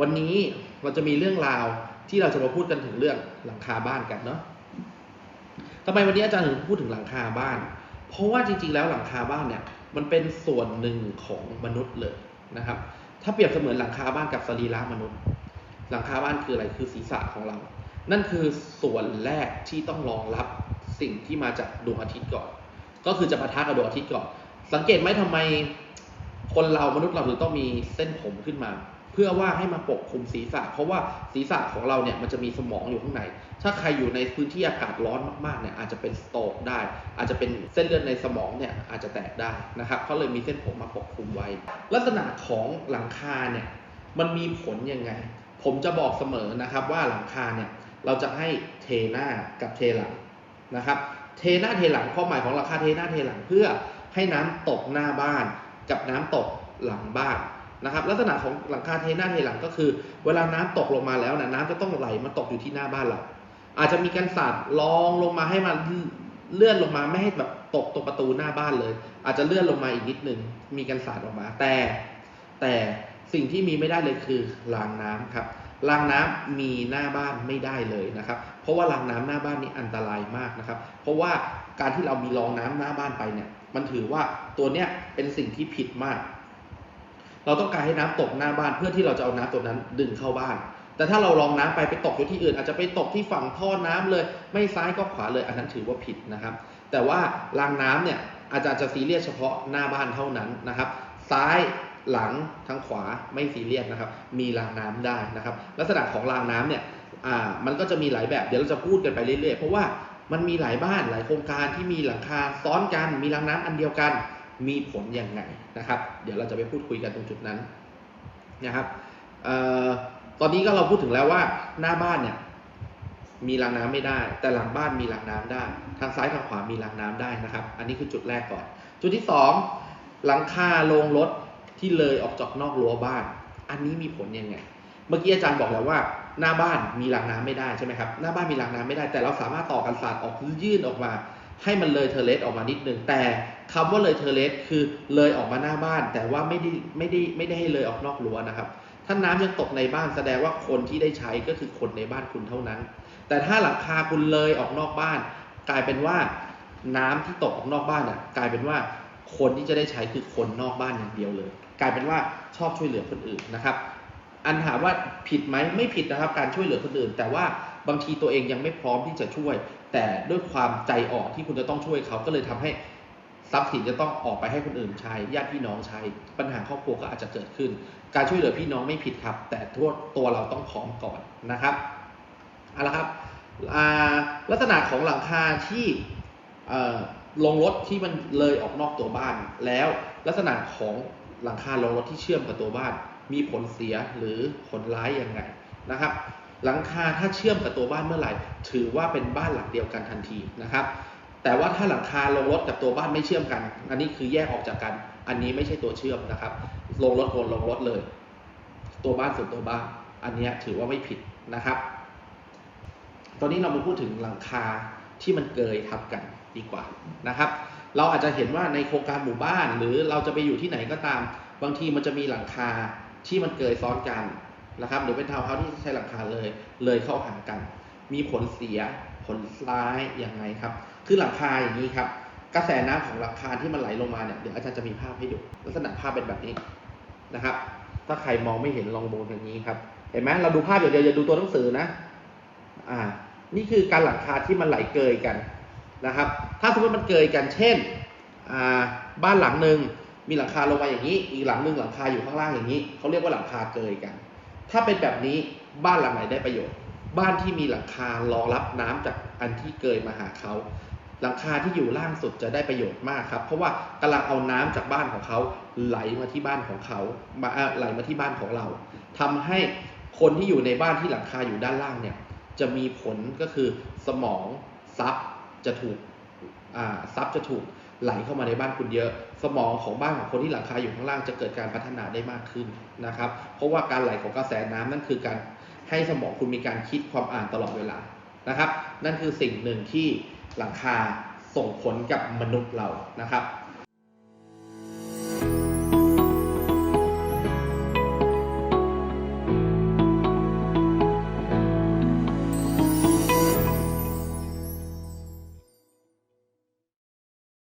วันนี้เราจะมีเรื่องราวที่เราจะมาพูดกันถึงเรื่องหลังคาบ้านกันเนาะทำไมวันนี้อาจารย์ถึงพูดถึงหลังคาบ้าน เพราะว่าจริงๆ แล้วหลังคาบ้านเนี่ยมันเป็นส่วนหนึ่งของมนุษย์เลยนะครับ ถ้าเปรียบเสมือนหลังคาบ้านกับสรีระมนุษย์ หลังคาบ้านคืออะไรคือศีรษะของเรา นั่นคือส่วนแรกที่ต้องรองรับสิ่งที่มาจากดวงอาทิตย์ก่อน ก็คือจะปะทะกับดวงอาทิตย์ก่อน สังเกตไหมทำไม คนเรามนุษย์เราถึงต้องมีเส้นผมขึ้นมา เพื่อว่าให้มาปกคลุมศีรษะ เพราะว่าศีรษะของเราเนี่ยมันจะมีสมองอยู่ข้างใน ถ้าใครอยู่ในพื้นที่อากาศร้อนมากๆเนี่ยอาจจะเป็นสโตรกได้ อาจจะเป็นเส้นเลือดในสมองเนี่ยอาจจะแตกได้นะครับเขาเลยมีเส้นผมมาปกคลุมไว้ ลักษณะของหลังคาเนี่ยมันมีผลยังไง ผมจะบอกเสมอนะครับว่าหลังคาเนี่ยเราจะให้เทหน้ากับเทหลังนะครับ เทหน้าเทหลังความหมายของหลังคาเทหน้าเทหลังเพื่อให้น้ำตกหน้าบ้าน กับน้ำตกหลังบ้านนะครับลักษณะของหลังคาเทหน้าเทหลังก็คือ เวลาน้ำตกลงมาแล้วนะน้ำจะต้องไหลมาตกอยู่ที่หน้าบ้านเราอาจจะมีการสาดรองลงมาให้มันเลื่อนลงมาไม่ให้แบบตกตรงประตูหน้าบ้านเลย อาจจะเลื่อนลงมาอีกนิดนึงมีการสาดออกมา แต่แต่สิ่งที่มีไม่ได้เลยคือรางน้ำครับรางน้ำมีหน้าบ้านไม่ได้เลยนะครับ เพราะว่ารางน้ำหน้าบ้านนี้อันตรายมากนะครับ เพราะว่าการที่เรามีรองน้ำหน้าบ้านไปเนี่ย มันถือว่าตัวเนี้ยเป็นสิ่งที่ผิดมาก เราต้องการให้น้ำตกหน้าบ้านเพื่อที่เราจะเอาน้ำตัวนั้นดึงเข้าบ้าน แต่ถ้าเราลองน้ำไปไปตกอยู่ที่อื่น อาจจะไปตกที่ฝั่งท่อน้ำเลย ไม่ซ้ายก็ขวาเลย อันนั้นถือว่าผิดนะครับ แต่ว่ารางน้ำเนี่ยอาจารย์จะซีเรียสเฉพาะหน้าบ้านเท่านั้นนะครับ ซ้ายหลังทางขวาไม่ซีเรียสนะครับ มีรางน้ำได้นะครับ ลักษณะของรางน้ำเนี่ยมันก็จะมีหลายแบบเดี๋ยวเราจะพูดกันไปเรื่อยๆ เพราะว่า มันมีหลายบ้านหลายโครงการที่มีหลังคาซ้อนกัน มีรางน้ำอันเดียวกัน มีผลยังไงนะครับ เดี๋ยวเราจะไปพูดคุยกันตรงจุดนั้นนะครับออตอนนี้ก็เราพูดถึงแล้วว่าหน้าบ้านเนี่ยมีรางน้ำไม่ได้ แต่หลังบ้านมีรางน้ำได้ ทางซ้ายทางขวามีรางน้ำได้นะครับ อันนี้คือจุดแรกก่อน จุดที่สองหลังคาโรงรถที่เลยออกจากนอกรั้วบ้าน อันนี้มีผลยังไง เมื่อกี้อาจารย์บอกแล้วว่าหน้าบ้านมีรางน้ำไม่ได้ใช่ไหมครับหน้าบ้านมีรางน้ำไม่ได้ แต่เราสามารถต่อกันศาสตร์ออกยื่นออกมา ให้มันเลยเทเลสออกมานิดนึงแต่คำว่าเลยเทเลสคือเลยออกมาหน้าบ้าน แต่ว่าไม่ได้ไม่ได้ไม่ได้ให้เลยออกนอกรั้วนะครับ ถ้าน้ำยังตกในบ้านแสดงว่าคนที่ได้ใช้ก็คือคนในบ้านคุณเท่านั้น แต่ถ้าหลังคาคุณเลยออกนอกบ้าน กลายเป็นว่าน้ำที่ตกออกนอกบ้านอะกลายเป็นว่าคนที่จะได้ใช้คือคนนอกบ้านอย่างเดียวเลย กลายเป็นว่าชอบช่วยเหลือคนอื่นนะครับ อันถามว่าผิดไหมไม่ผิดนะครับ การช่วยเหลือคนอื่น แต่ว่าบางทีตัวเองยังไม่พร้อมที่จะช่วย แต่ด้วยความใจอ่อนที่คุณจะต้องช่วยเขาก็เลยทำให้ทรัพย์สินจะต้องออกไปให้คนอื่นใช้ญาติพี่น้องใช้ ปัญหาครอบครัวก็อาจจะเกิดขึ้น การช่วยเหลือพี่น้องไม่ผิดครับ แต่ทั่วตัวเราต้องพร้อมก่อนนะครับเอาละครับลักษณะของหลังคาที่ลงรถที่มันเลยออกนอกตัวบ้านแล้วลักษณะของ หลังคาลงรถที่เชื่อมกับตัวบ้าน มีผลเสียหรือผลร้ายยังไงนะครับ หลังคาถ้าเชื่อมกับตัวบ้านเมื่อไหร่ ถือว่าเป็นบ้านหลังเดียวกันทันทีนะครับ แต่ว่าถ้าหลังคาลงรถกับตัวบ้านไม่เชื่อมกัน อันนี้คือแยกออกจากกัน อันนี้ไม่ใช่ตัวเชื่อมนะครับลงรถโวนลงรถเลย ตัวบ้านส่วนตัวบ้าน อันนี้ถือว่าไม่ผิดนะครับ ตอนนี้เรามาพูดถึงหลังคาที่มันเกยทับกันดีกว่านะครับ เราอาจจะเห็นว่าในโครงการหมู่บ้าน หรือเราจะไปอยู่ที่ไหนก็ตาม บางทีมันจะมีหลังคาที่มันเกยซ้อนกันนะครับ หรือเป็นทาวน์เฮาส์ที่ใช้หลังคาเลยเลยเข้าหากัน มีผลเสียผลร้ายยังไงครับ คือหลังคาอย่างนี้ครับกระแสน้ำของหลังคาที่มันไหลลงมาเนี่ยเดี๋ยวอาจารย์จะมีภาพให้ดูลักษณะภาพเป็นแบบนี้นะครับ ถ้าใครมองไม่เห็นลองดูอย่างนี้ครับเห็นไหมเราดูภาพอย่างเดียวอย่าดูตัวหนังสือนะ อ่า นี่คือการหลังคาที่มันไหลเกยกัน นะครับ ถ้าสมมติมันเกยกันเช่นบ้านหลังหนึ่งมีหลังคาลงมาอย่างนี้ อีกหลังหนึ่งหลังคาอยู่ข้างล่างอย่างนี้เขาเรียกว่าหลังคาเกยกัน ถ้าเป็นแบบนี้บ้านหลังไหนได้ประโยชน์ บ้านที่มีหลังคารองรับน้ำจากอันที่เกยมาหาเขาหลังคาที่อยู่ล่างสุดจะได้ประโยชน์มากครับ เพราะว่ากำลังเอาน้ำจากบ้านของเขาไหลมาที่บ้านของเขามาอ่าไหลมาที่บ้านของเราทำให้คนที่อยู่ในบ้านที่หลังคาอยู่ด้านล่างเนี่ยจะมีผลก็คือสมองซับ จะถูกอ่าซับจะถูกไหลเข้ามาในบ้านคุณเยอะ สมองของบ้านของคนที่หลังคาอยู่ข้างล่างจะเกิดการพัฒนาได้มากขึ้นนะครับ เพราะว่าการไหลของกระแสน้ำนั่นคือการให้สมองคุณมีการคิดความอ่านตลอดเวลานะครับ นั่นคือสิ่งหนึ่งที่หลังคาส่งผลกับมนุษย์เรานะครับ